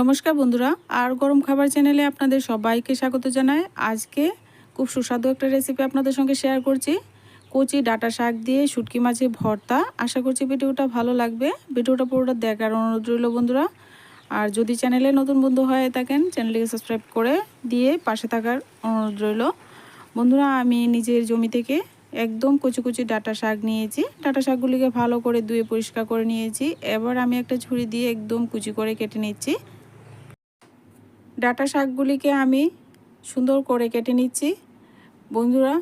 নমস্কার বন্ধুরা, আর গরম খাবার চ্যানেলে আপনাদের সবাইকে স্বাগত জানাই। আজকে খুব সুস্বাদু একটা রেসিপি আপনাদের সঙ্গে শেয়ার করছি। কচি ডাটা শাক দিয়ে শুটকি মাছের ভর্তা। আশা করছি ভিডিওটা ভালো লাগবে। ভিডিওটা পুরোটা দেখার অনুরোধ রইল বন্ধুরা। আর যদি চ্যানেলে নতুন বন্ধু হয়ে থাকেন, চ্যানেলটিকে সাবস্ক্রাইব করে দিয়ে পাশে থাকার অনুরোধ রইল। বন্ধুরা, আমি নিজের জমি থেকে একদম কচি কচি ডাটা শাক নিয়েছি। ডাটা শাকগুলিকে ভালো করে ধুয়ে পরিষ্কার করে নিয়েছি। এবার আমি একটা ছুরি দিয়ে একদম কুচি করে কেটে নিচ্ছি। ডাটা শাকগুলিকে আমি সুন্দর করে কেটে নিচ্ছি। বন্ধুরা,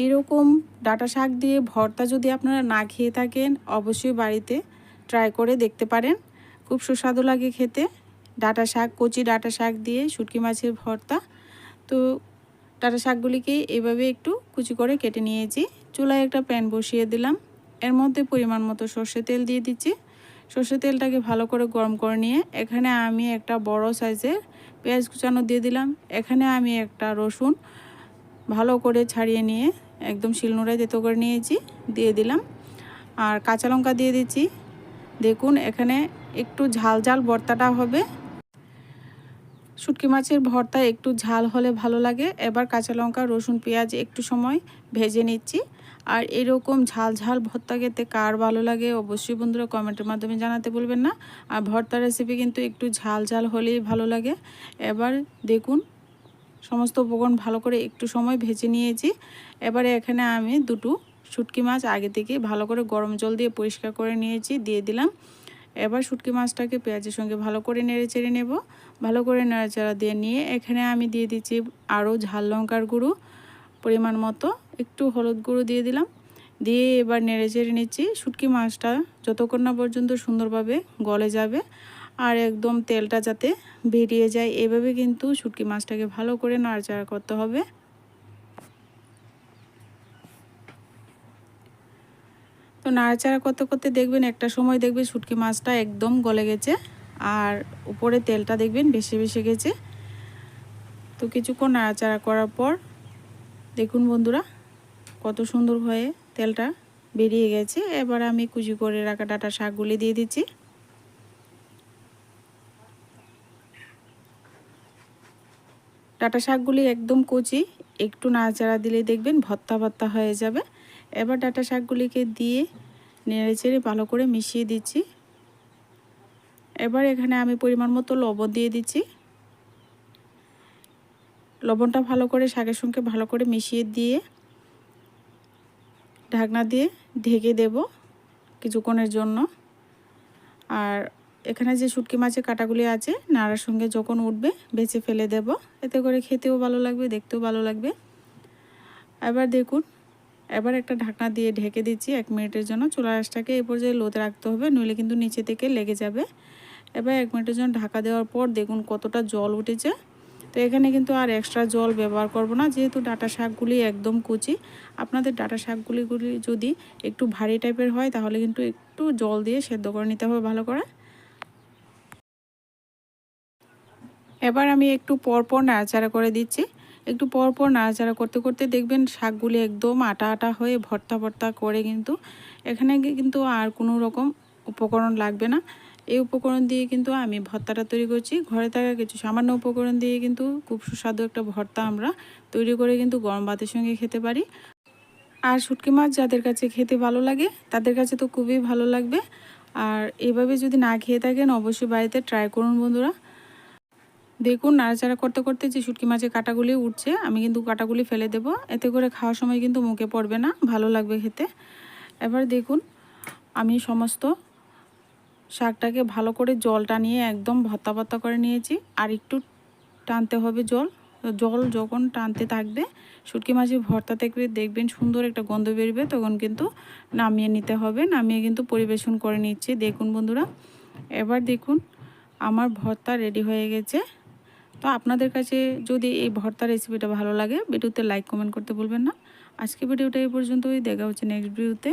এইরকম ডাটা শাক দিয়ে ভর্তা যদি আপনারা না খেয়ে থাকেন, অবশ্যই বাড়িতে ট্রাই করে দেখতে পারেন। খুব সুস্বাদু লাগে খেতে। ডাটা শাক, কচি ডাটা শাক দিয়ে শুটকি মাছের ভর্তা। তো ডাটা শাকগুলিকে এভাবে একটু কুচি করে কেটে নিয়েছি। চুলায় একটা প্যান বসিয়ে দিলাম। এর মধ্যে পরিমাণ মতো সর্ষে তেল দিয়ে দিচ্ছি। সর্ষে তেলটাকে ভালো করে গরম করে নিয়ে এখানে আমি একটা বড় সাইজের পেঁয়াজ কুচানো দিয়ে দিলাম। এখানে আমি একটা রসুন ভালো করে ছাড়িয়ে নিয়ে একদম শিলনোড়ায় তেতো করে নিয়েছি, দিয়ে দিলাম। আর কাঁচা লঙ্কা দিয়ে দিচ্ছি। দেখুন, এখানে একটু ঝাল ঝাল ভর্তাটা হবে। শুটকি মাছের ভর্তা একটু ঝাল হলে ভালো লাগে। এবার কাঁচা লঙ্কা, রসুন, পেঁয়াজ একটু সময় ভেজে নিচ্ছি। আর এরকম ঝাল ঝাল ভর্তা খেতে কার ভালো লাগে অবশ্যই বন্ধুরা কমেন্টের মাধ্যমে জানাতে বলবেন না। আর ভর্তা রেসিপি কিন্তু একটু ঝাল ঝাল হলেই ভালো লাগে। এবার দেখুন, সমস্ত উপকরণ ভালো করে একটু সময় ভেজে নিয়েছি। এবারে এখানে আমি দুটো শুটকি মাছ আগে থেকে ভালো করে গরম জল দিয়ে পরিষ্কার করে নিয়েছি, দিয়ে দিলাম। এবার শুটকি মাছটাকে পেঁয়াজের সঙ্গে ভালো করে নেড়ে চেড়ে নেব। ভালো করে নেড়াচাড়া দিয়ে নিয়ে এখানে আমি দিয়ে দিচ্ছি আরও ঝাল লঙ্কার গুঁড়ো। পরিমাণ মতো একটু হলুদ গুঁড়ো দিয়ে দিলাম। দিয়ে এবার নেড়ে চেড়ে নিচ্ছি। শুটকি মাছটা যতক্ষণ না পর্যন্ত সুন্দরভাবে গলে যাবে আর একদম তেলটা যাতে বেরিয়ে যায়, এভাবে কিন্তু শুটকি মাছটাকে ভালো করে নাড়াচাড়া করতে হবে। তো নাড়াচাড়া করতে করতে দেখবেন একটা সময় দেখবেন শুটকি মাছটা একদম গলে গেছে আর উপরে তেলটা দেখবেন বেশি বেশি গেছে। তো কিছুক্ষণ নাড়াচাড়া করার পর দেখুন বন্ধুরা, কত সুন্দর হয়ে তেলটা বেরিয়ে গেছে। এবার আমি কুচি করে রাখা ডাটা শাকগুলি দিয়ে দিচ্ছি। ডাটা শাকগুলি একদম কচি, একটু নাড়াচাড়া দিলে দেখবেন ভত্তা ভত্তা হয়ে যাবে। এবার ডাটা শাকগুলিকে দিয়ে নেড়ে চেড়ে ভালো করে মিশিয়ে দিচ্ছি। এবার এখানে আমি পরিমাণ মতো লবণ দিয়ে দিচ্ছি। লবণটা ভালো করে শাকের সঙ্গে ভালো করে মিশিয়ে দিয়ে, ঢাকনা দিয়ে ঢেকে দেব কিছুক্ষণের জন্য। আর এখানে যে শুটকি মাছের কাটাগুলি আছে, নাড়ার সঙ্গে যখন উঠবে বেছে ফেলে দেব। এতে করে খেতেও ভালো লাগবে, দেখতেও ভালো লাগবে। এবার দেখুন, এবার একটা ঢাকনা দিয়ে ঢেকে দিচ্ছি এক মিনিটের জন্য। চুলা আঁশটাকে এই পর্যায়ে লোতে রাখতে হবে, নইলে কিন্তু নিচে থেকে লেগে যাবে। এবার এক মিনিটের জন্য ঢাকা দেওয়ার পর দেখুন কতটা জল উঠেছে। তো এখানে কিন্তু আর এক্সট্রা জল ব্যবহার করব না, যেহেতু ডাটা শাকগুলি একদম কুচি। আপনাদের ডাটা শাকগুলিগুলি যদি একটু ভারী টাইপের হয়, তাহলে কিন্তু একটু জল দিয়ে সেদ্ধ করে নিতে হবে ভালো করে। এবার আমি একটু পরপর নাড়াচাড়া করে দিচ্ছি। একটু পরপর নাড়াচাড়া করতে করতে দেখবেন শাকগুলি একদম আটা আটা হয়ে ভর্তা ভর্তা করে কিন্তু এখানে কিন্তু আর কোনো রকম উপকরণ লাগবে না। এই উপকরণ দিয়ে কিন্তু আমি ভর্তাটা তৈরি করছি। ঘরে থাকা কিছু সামান্য উপকরণ দিয়ে কিন্তু খুব সুস্বাদু একটা ভর্তা আমরা তৈরি করে কিন্তু গরম ভাতের সঙ্গে খেতে পারি। আর শুটকি মাছ যাদের কাছে খেতে ভালো লাগে, তাদের কাছে তো খুবই ভালো লাগবে। আর এভাবে যদি না খেয়ে থাকেন, অবশ্যই বাড়িতে ট্রাই করুন বন্ধুরা। দেখুন নাড়াচাড়া করতে করতে যে শুটকি মাছের কাটাগুলি উঠছে, আমি কিন্তু কাটাগুলি ফেলে দেব। এতে করে খাওয়ার সময় কিন্তু মুখে পড়বে না, ভালো লাগবে খেতে। এবার দেখুন, আমি সমস্ত শাকটাকে ভালো করে জলটা নিয়ে একদম ভত্তা ভত্তা করে নিয়েছি। আর একটু টানতে হবে জল। জল যখন টানতে থাকবে, শুটকি মাছের ভর্তা থেকে দেখবেন সুন্দর একটা গন্ধ বেরবে, তখন কিন্তু নামিয়ে নিতে হবে। নামিয়ে কিন্তু পরিবেশন করে নিচ্ছি। দেখুন বন্ধুরা, এবার দেখুন আমার ভর্তা রেডি হয়ে গেছে। তো আপনাদের কাছে যদি এই ভর্তা রেসিপিটা ভালো লাগে, ভিডিওতে লাইক কমেন্ট করতে বলবেন না। আজকে ভিডিওটা এই পর্যন্তই। দেখা হচ্ছে নেক্সট ভিডিওতে